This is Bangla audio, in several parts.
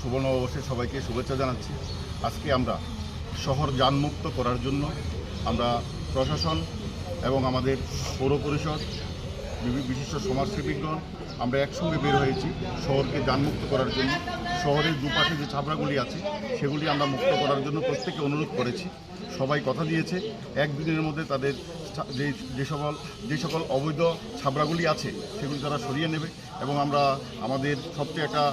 সুবর্ণ নববর্ষের সবাইকে শুভেচ্ছা জানাচ্ছি। আজকে আমরা শহর যানমুক্ত করার জন্য আমরা প্রশাসন এবং আমাদের পৌর পরিষদ বিশিষ্ট সমাজসেবীগণ আমরা একসঙ্গে বের হয়েছি শহরকে যানমুক্ত করার জন্য। শহরের দুপাশে যে ছাবড়াগুলি আছে, সেগুলি আমরা মুক্ত করার জন্য প্রত্যেকে অনুরোধ করেছি। সবাই কথা দিয়েছে। একদিনের মধ্যে তাদের যে যে সকল যে সকল অবৈধ ছাবড়াগুলি আছে, সেগুলি তারা সরিয়ে নেবে এবং আমরা আমাদের সবচেয়ে একটা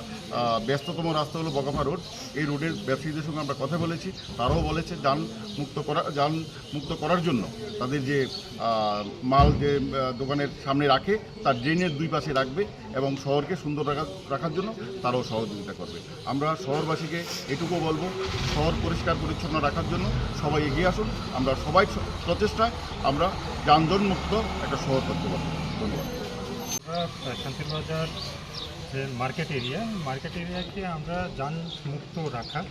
ব্যস্ততম রাস্তা হলো বগাফা রোড। এই রোডের ব্যবসায়ীদের সঙ্গে আমরা কথা বলেছি, তারাও বলেছে যান মুক্ত করা, যান মুক্ত করার জন্য তাদের যে মাল যে দোকানের সামনে রাখে, তার ড্রেনের দুই পাশে রাখবে এবং শহরকে সুন্দর রাখা, রাখার জন্য তারাও সহযোগিতা করবে। আমরা শহরবাসীকে এটুকু বলব, শহর পরিষ্কার পরিচ্ছন্ন রাখার জন্য সবাই এগিয়ে আসুন, আমরা সবাই প্রচেষ্টায় আমরা যানজট মুক্ত একটা শহর করতে পারব। ধন্যবাদ। আমরা শান্তির বাজার যে মার্কেট এরিয়া মার্কেট এরিয়াকে আমরা যান মুক্ত রাখা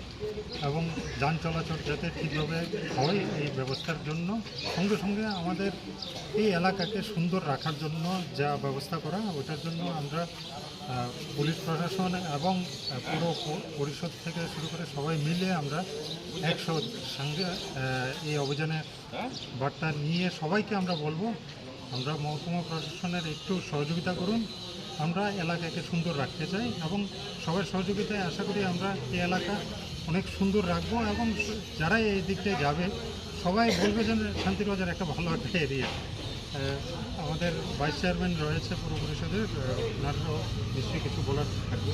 এবং যান চলাচল যাতে ঠিকভাবে হয় এই ব্যবস্থার জন্য, সঙ্গে সঙ্গে আমাদের এই এলাকাকে সুন্দর রাখার জন্য যা ব্যবস্থা করা, ওটার জন্য আমরা পুলিশ প্রশাসন এবং পুরো পরিষদ থেকে শুরু করে সবাই মিলে আমরা একশো সঙ্গে এই অভিযানে বার্তা নিয়ে সবাইকে আমরা বলব আমরা মহকুমা প্রশাসনের একটু সহযোগিতা করুন। আমরা এলাকাকে সুন্দর রাখতে চাই এবং সবার সহযোগিতায় আশা করি আমরা এই এলাকা অনেক সুন্দর রাখব এবং যারা এই দিক দিয়ে যাবে, সবাই বলবে যে শান্তির বাজার একটা ভালো একটা এরিয়া আমাদের ভাইস চেয়ারম্যান রয়েছে পুরো পরিষদের ওনারও নিশ্চয়ই কিছু বলার থাকবে।